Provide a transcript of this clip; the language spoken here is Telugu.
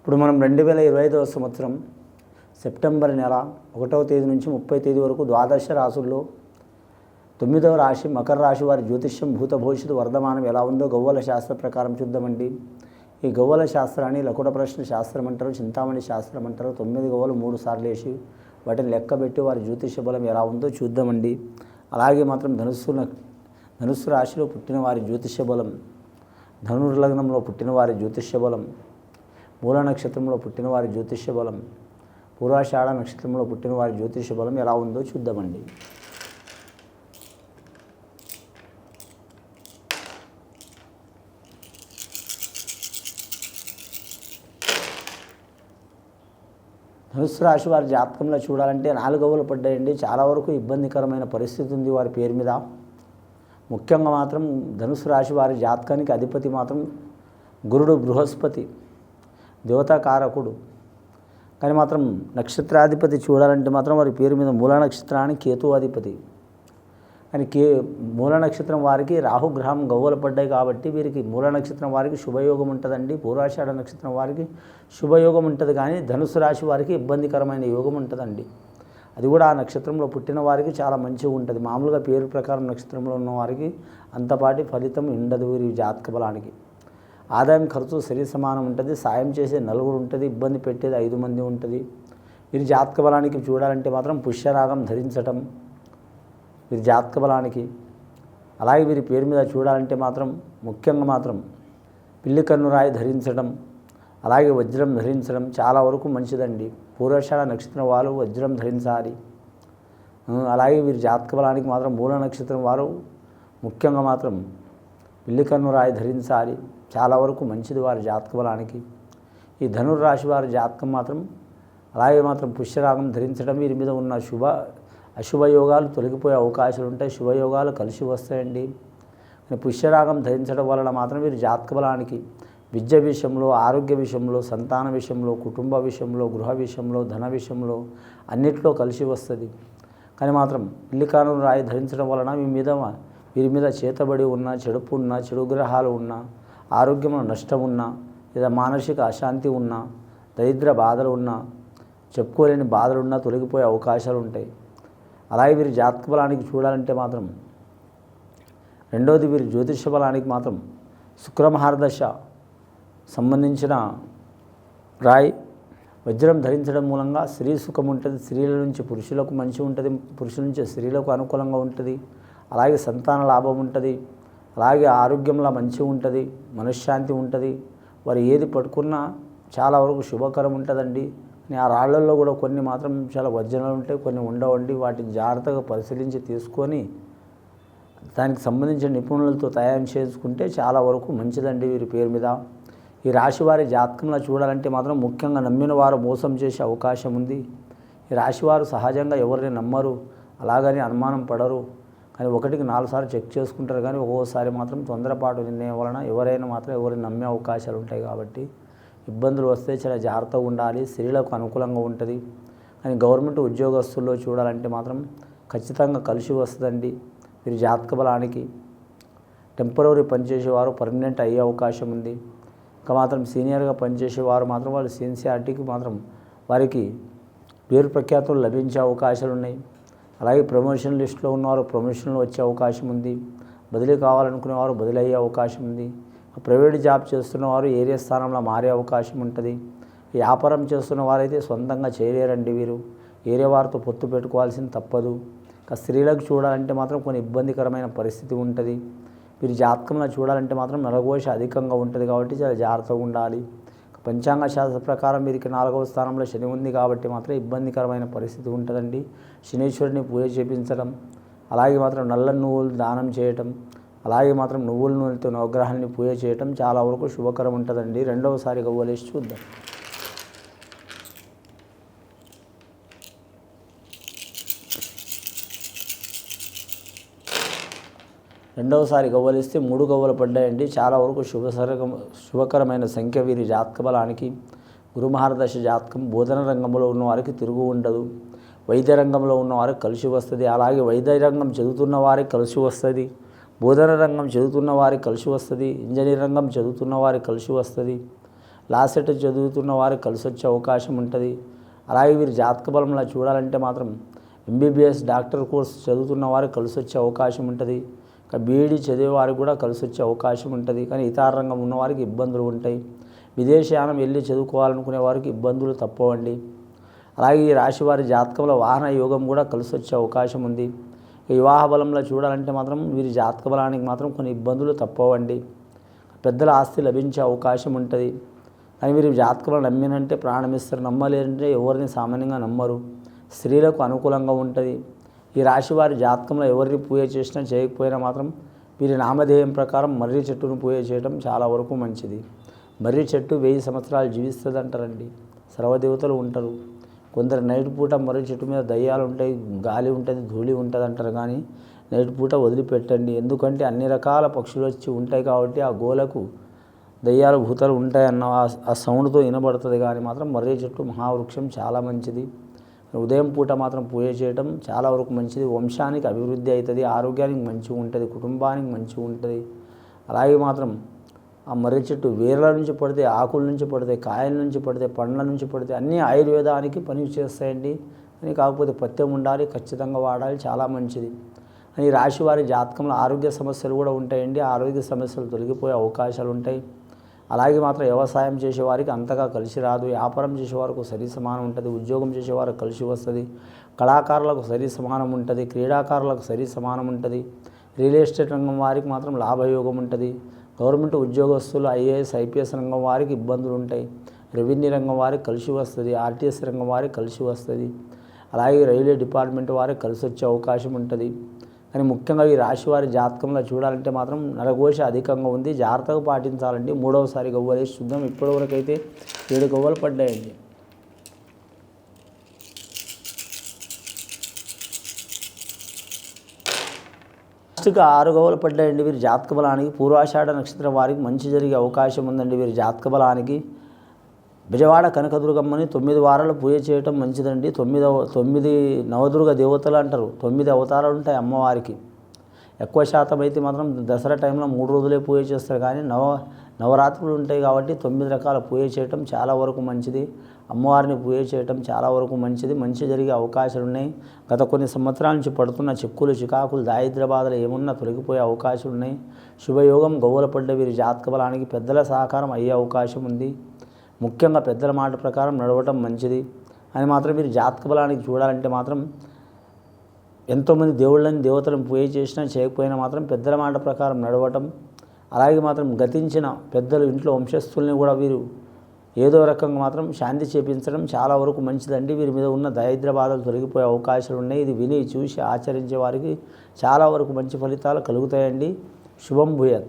ఇప్పుడు మనం రెండు వేల ఇరవై ఐదవ సంవత్సరం సెప్టెంబర్ నెల ఒకటవ తేదీ నుంచి ముప్పై తేదీ వరకు ద్వాదశ రాసుల్లో తొమ్మిదవ రాశి మకర రాశి వారి జ్యోతిష్యం భూత భవిష్యత్తు వర్ధమానం ఎలా ఉందో గవ్వల శాస్త్ర ప్రకారం చూద్దామండి. ఈ గవ్వల శాస్త్రాన్ని లకుట ప్రశ్న శాస్త్రం అంటారు చింతామణి శాస్త్రం అంటారు. తొమ్మిది గవ్వలు మూడు సార్లు వేసి వాటిని లెక్కబెట్టి వారి జ్యోతిష్య బలం ఎలా ఉందో చూద్దామండి. అలాగే మాత్రం ధనుస్సు ధనుస్సు రాశిలో పుట్టిన వారి జ్యోతిష్య బలం ధనుర్లగ్నంలో పుట్టిన వారి జ్యోతిష్య బలం మూల నక్షత్రంలో పుట్టిన వారి జ్యోతిష్య బలం పూర్వాషాఢ నక్షత్రంలో పుట్టిన వారి జ్యోతిష్య బలం ఎలా ఉందో చూద్దామండి. ధనుసు రాశి వారి జాతకంలో చూడాలంటే నాలుగవలు పడ్డాయండి. చాలా వరకు ఇబ్బందికరమైన పరిస్థితి ఉంది వారి పేరు మీద. ముఖ్యంగా మాత్రం ధనుసు రాశి వారి జాతకానికి అధిపతి మాత్రం గురుడు బృహస్పతి. దేవతాకారకుడు. కానీ మాత్రం నక్షత్రాధిపతి చూడాలంటే మాత్రం వారి పేరు మీద మూల నక్షత్ర అని కేతువాధిపతి కానీ కే మూల నక్షత్రం వారికి రాహుగ్రహం గవ్వలు పడ్డాయి కాబట్టి వీరికి మూల నక్షత్రం వారికి శుభయోగం ఉంటుందండి. పూర్వాషాఢ నక్షత్రం వారికి శుభయోగం ఉంటుంది కానీ ధనుసు రాశి వారికి ఇబ్బందికరమైన యోగం ఉంటుందండి. అది కూడా ఆ నక్షత్రంలో పుట్టిన వారికి చాలా మంచిగా ఉంటుంది. మామూలుగా పేరు ప్రకారం నక్షత్రంలో ఉన్న వారికి అంతపాటి ఫలితం ఉండదు వీరి జాతక బలానికి. ఆదాయం ఖర్చు సరి సమానం ఉంటుంది సాయం చేసే నలుగురు ఉంటుంది ఇబ్బంది పెట్టేది ఐదు మంది ఉంటుంది. వీరి జాతక బలానికి చూడాలంటే మాత్రం పుష్యరాగం ధరించటం. వీరి జాతక బలానికి అలాగే వీరి పేరు మీద చూడాలంటే మాత్రం ముఖ్యంగా మాత్రం పిల్లి కన్నురాయి ధరించడం అలాగే వజ్రం ధరించడం చాలా వరకు మంచిదండి. పూర్వషాఢ నక్షత్రం వారు వజ్రం ధరించాలి. అలాగే వీరి జాతక బలానికి మాత్రం మూల నక్షత్రం వారు ముఖ్యంగా మాత్రం పిల్లి కన్నురాయి ధరించాలి. చాలా వరకు మంచిది వారి జాతక బలానికి ఈ ధనుర్రాశి వారి జాతకం మాత్రం అలాగే మాత్రం పుష్యరాగం ధరించడం వీరి మీద ఉన్న శుభ అశుభయోగాలు తొలగిపోయే అవకాశాలు ఉంటాయి. శుభయోగాలు కలిసి వస్తాయండి. కానీ పుష్యరాగం ధరించడం వలన మాత్రం వీరి జాతక బలానికి విద్య విషయంలో ఆరోగ్య విషయంలో సంతాన విషయంలో కుటుంబ విషయంలో గృహ విషయంలో ధన విషయంలో అన్నిట్లో కలిసి వస్తుంది. కానీ మాత్రం ఇల్లికాను రాయి ధరించడం వలన మీ మీద వీరి మీద చేతబడి ఉన్న చెడుపు ఉన్న చెడు గ్రహాలు ఉన్న ఆరోగ్యంలో నష్టం ఉన్నా లేదా మానసిక అశాంతి ఉన్నా దరిద్ర బాధలు ఉన్నా చెప్పుకోలేని బాధలు ఉన్నా తొలగిపోయే అవకాశాలు ఉంటాయి. అలాగే వీరి జాతక బలానికి చూడాలంటే మాత్రం రెండవది వీరి జ్యోతిష బలానికి మాత్రం శుక్రమహారదశ సంబంధించిన రాయి వజ్రం ధరించడం మూలంగా స్త్రీ సుఖం ఉంటుంది స్త్రీల నుంచి పురుషులకు మంచి ఉంటుంది పురుషుల నుంచి స్త్రీలకు అనుకూలంగా ఉంటుంది. అలాగే సంతాన లాభం ఉంటుంది. అలాగే ఆరోగ్యంలో మంచిగా ఉంటుంది మనశ్శాంతి ఉంటుంది. వారు ఏది పట్టుకున్నా చాలా వరకు శుభకరం ఉంటుందండి. ఆ రాళ్ళల్లో కూడా కొన్ని మాత్రం చాలా వజ్రాలు ఉంటాయి కొన్ని ఉండవండి. వాటిని జాగ్రత్తగా పరిశీలించి తీసుకొని దానికి సంబంధించిన నిపుణులతో తయారు చేసుకుంటే చాలా వరకు మంచిదండి వీరి పేరు మీద. ఈ రాశి వారి జాతకంలో చూడాలంటే మాత్రం ముఖ్యంగా నమ్మిన వారు మోసం చేసే అవకాశం ఉంది. ఈ రాశివారు సహజంగా ఎవరిని నమ్మరు అలాగని అనుమానం పడరు. కానీ ఒకటికి నాలుగు సార్లు చెక్ చేసుకుంటారు కానీ ఒక్కోసారి మాత్రం తొందరపాటు నిర్ణయం వలన ఎవరైనా మాత్రం ఎవరిని నమ్మే అవకాశాలు ఉంటాయి కాబట్టి ఇబ్బందులు వస్తే చాలా జాగ్రత్తగా ఉండాలి స్త్రీలకు అనుకూలంగా ఉంటుంది. కానీ గవర్నమెంట్ ఉద్యోగస్తుల్లో చూడాలంటే మాత్రం ఖచ్చితంగా కలిసి వస్తుందండి. వీరి జాతక బలానికి టెంపరీ పనిచేసేవారు పర్మనెంట్ అయ్యే అవకాశం ఉంది. ఇంకా మాత్రం సీనియర్గా పనిచేసేవారు మాత్రం వాళ్ళు సిన్సియారిటీకి మాత్రం వారికి పేరు ప్రఖ్యాతులు లభించే అవకాశాలు ఉన్నాయి. అలాగే ప్రమోషన్ లిస్ట్లో ఉన్నవారు ప్రమోషన్లు వచ్చే అవకాశం ఉంది. బదిలీ కావాలనుకునేవారు బదిలీ అయ్యే అవకాశం ఉంది. ప్రైవేట్ జాబ్ చేస్తున్నవారు ఏరియా స్థానంలో మారే అవకాశం ఉంటుంది. వ్యాపారం చేస్తున్న వారైతే సొంతంగా చేయలేరండి వీరు. ఏరియా వారితో పొత్తు పెట్టుకోవాల్సింది తప్పదు. ఇంకా స్త్రీలకు చూడాలంటే మాత్రం కొన్ని ఇబ్బందికరమైన పరిస్థితి ఉంటుంది. వీరి జాతకంలో చూడాలంటే మాత్రం నరఘోష అధికంగా ఉంటుంది కాబట్టి చాలా జాగ్రత్తగా ఉండాలి. పంచాంగ శాస్త్ర ప్రకారం వీరికి నాలుగవ స్థానంలో శని ఉంది కాబట్టి మాత్రం ఇబ్బందికరమైన పరిస్థితి ఉంటుందండి. శనీశ్వరుని పూజ చేపించడం అలాగే మాత్రం నల్ల నువ్వులు దానం చేయటం అలాగే మాత్రం నువ్వుల నూనెతో నవగ్రహాన్ని పూజ చేయటం చాలా వరకు శుభకరం ఉంటుందండి. రెండవసారి గవ్వలేసి చూద్దాం. రెండవసారి గవ్వలిస్తే మూడు గవ్వలు పడ్డాయండి. చాలా వరకు శుభసరకం శుభకరమైన సంఖ్య వీరి జాతక బలానికి. గురుమహారదశ జాతకం బోధన రంగంలో ఉన్నవారికి తిరుగు ఉండదు. వైద్య రంగంలో ఉన్నవారికి కలిసి వస్తుంది. అలాగే వైద్య రంగం చదువుతున్న వారికి కలిసి వస్తుంది. బోధన రంగం చదువుతున్న వారికి కలిసి వస్తుంది. ఇంజనీర్ రంగం చదువుతున్న వారికి కలిసి వస్తుంది. లాసెట్ చదువుతున్న వారికి కలిసి వచ్చే అవకాశం ఉంటుంది. అలాగే వీరి జాతక బలంలో చూడాలంటే మాత్రం ఎంబీబీఎస్ డాక్టర్ కోర్స్ చదువుతున్న వారికి కలిసి వచ్చే అవకాశం ఉంటుంది. బీఈడీ చదివేవారికి కూడా కలిసి వచ్చే అవకాశం ఉంటుంది. కానీ ఇతర రంగం ఉన్నవారికి ఇబ్బందులు ఉంటాయి. విదేశయానం వెళ్ళి చదువుకోవాలనుకునే వారికి ఇబ్బందులు తప్పవండి. అలాగే ఈ రాశి వారి జాతకంలో వాహన యోగం కూడా కలిసి వచ్చే అవకాశం ఉంది. వివాహ బలంలో చూడాలంటే మాత్రం వీరి జాతక బలానికి మాత్రం కొన్ని ఇబ్బందులు తప్పవండి. పెద్దల ఆస్తి లభించే అవకాశం ఉంటుంది. కానీ మీరు జాతకంలో నమ్మినంటే ప్రాణమిస్తారు నమ్మలేరంటే ఎవరిని సామాన్యంగా నమ్మరు. స్త్రీలకు అనుకూలంగా ఉంటుంది. ఈ రాశి వారి జాతకంలో ఎవరిని పూజ చేసినా చేయకపోయినా మాత్రం వీరి నామధేయం ప్రకారం మర్రి చెట్టును పూజ చేయడం చాలా వరకు మంచిది. మర్రి చెట్టు వెయ్యి సంవత్సరాలు జీవిస్తుంది అంటారండి సర్వదేవతలు ఉంటారు. కొందరు నైట్ పూట మర్రి చెట్టు మీద దయ్యాలు ఉంటాయి గాలి ఉంటుంది ధూళి ఉంటుంది అంటారు కానీ నైట్ పూట వదిలిపెట్టండి. ఎందుకంటే అన్ని రకాల పక్షులు వచ్చి ఉంటాయి కాబట్టి ఆ గోలకు దయ్యాలు భూతాలు ఉంటాయన్న ఆ- ఆ సౌండ్తో వినబడుతుంది కానీ మాత్రం మర్రి చెట్టు మహావృక్షం చాలా మంచిది. ఉదయం పూట మాత్రం పూజ చేయడం చాలా వరకు మంచిది. వంశానికి అభివృద్ధి అవుతుంది ఆరోగ్యానికి మంచిగా ఉంటుంది కుటుంబానికి మంచిగా ఉంటుంది. అలాగే మాత్రం ఆ మర్రి చెట్టు వేర్ల నుంచి పడితే ఆకుల నుంచి పడితే కాయల నుంచి పడితే పండ్ల నుంచి పడితే అన్నీ ఆయుర్వేదానికి పని చేస్తాయండి. అని కాకపోతే పత్యం ఉండాలి ఖచ్చితంగా వాడాలి చాలా మంచిది. అని రాశివారి జాతకంలో ఆరోగ్య సమస్యలు కూడా ఉంటాయండి. ఆరోగ్య సమస్యలు తొలగిపోయే అవకాశాలు ఉంటాయి. అలాగే మాత్రం వ్యవసాయం చేసేవారికి అంతగా కలిసి రాదు. వ్యాపారం చేసేవారికి సరి సమానం ఉంటుంది. ఉద్యోగం చేసేవారు కలిసి వస్తుంది. కళాకారులకు సరి సమానం ఉంటుంది. క్రీడాకారులకు సరి సమానం ఉంటుంది. రియల్ ఎస్టేట్ రంగం వారికి మాత్రం లాభయోగం ఉంటుంది. గవర్నమెంట్ ఉద్యోగస్తులు ఐఏఎస్ ఐపీఎస్ రంగం వారికి ఇబ్బందులు ఉంటాయి. రెవెన్యూ రంగం వారికి కలిసి వస్తుంది. ఆర్టీఎస్ రంగం వారికి కలిసి వస్తుంది. అలాగే రైల్వే డిపార్ట్మెంట్ వారికి కలిసి వచ్చే అవకాశం ఉంటుంది. కానీ ముఖ్యంగా ఈ రాశి వారి జాతకంలో చూడాలంటే మాత్రం నరఘోష అధికంగా ఉంది. జాగ్రత్తగా పాటించాలండి. మూడవసారి గవ్వలేసి చూద్దాం ఇప్పటివరకు అయితే ఏడు గవ్వలు పడ్డాయండి. లాస్ట్గా ఆరు గవ్వలు పడ్డాయండి వీరి జాతక బలానికి. పూర్వాషాఢ నక్షత్రం వారికి మంచి జరిగే అవకాశం ఉందండి వీరి జాతక బలానికి. విజయవాడ కనకదుర్గమ్మని తొమ్మిది వారాలు పూజ చేయటం మంచిదండి. తొమ్మిదవ తొమ్మిది నవదుర్గ దేవతలు అంటారు. తొమ్మిది అవతారాలు ఉంటాయి అమ్మవారికి. ఎక్కువ శాతం అయితే మాత్రం దసరా టైంలో మూడు రోజులే పూజ చేస్తారు. కానీ నవ నవరాత్రులు ఉంటాయి కాబట్టి తొమ్మిది రకాల పూజ చేయటం చాలా వరకు మంచిది. అమ్మవారిని పూజ చేయటం చాలా వరకు మంచిది. మంచి జరిగే అవకాశాలు ఉన్నాయి. గత కొన్ని సంవత్సరాల నుంచి పడుతున్న చిక్కులు చికాకులు దారిద్ర బాధలు ఏమున్నా తొలగిపోయే అవకాశాలు ఉన్నాయి. శుభయోగం గౌరవపడ్డ వీరి జాతక బలానికి పెద్దల సహకారం అయ్యే అవకాశం ఉంది. ముఖ్యంగా పెద్దల మాట ప్రకారం నడవటం మంచిది అని మాత్రం మీరు జాతక బలానికి చూడాలంటే మాత్రం ఎంతోమంది దేవుళ్ళని దేవతలను పూజ చేసినా చేయకపోయినా మాత్రం పెద్దల మాట ప్రకారం నడవటం అలాగే మాత్రం గతించిన పెద్దలు ఇంట్లో వంశస్థుల్ని కూడా వీరు ఏదో రకంగా మాత్రం శాంతి చేపించడం చాలా వరకు మంచిదండి. వీరి మీద ఉన్న దరిద్ర బాధలు తొలగిపోయే అవకాశాలు ఉన్నాయి. ఇది విని చూసి ఆచరించే వారికి చాలా వరకు మంచి ఫలితాలు కలుగుతాయండి. శుభం భూయత్.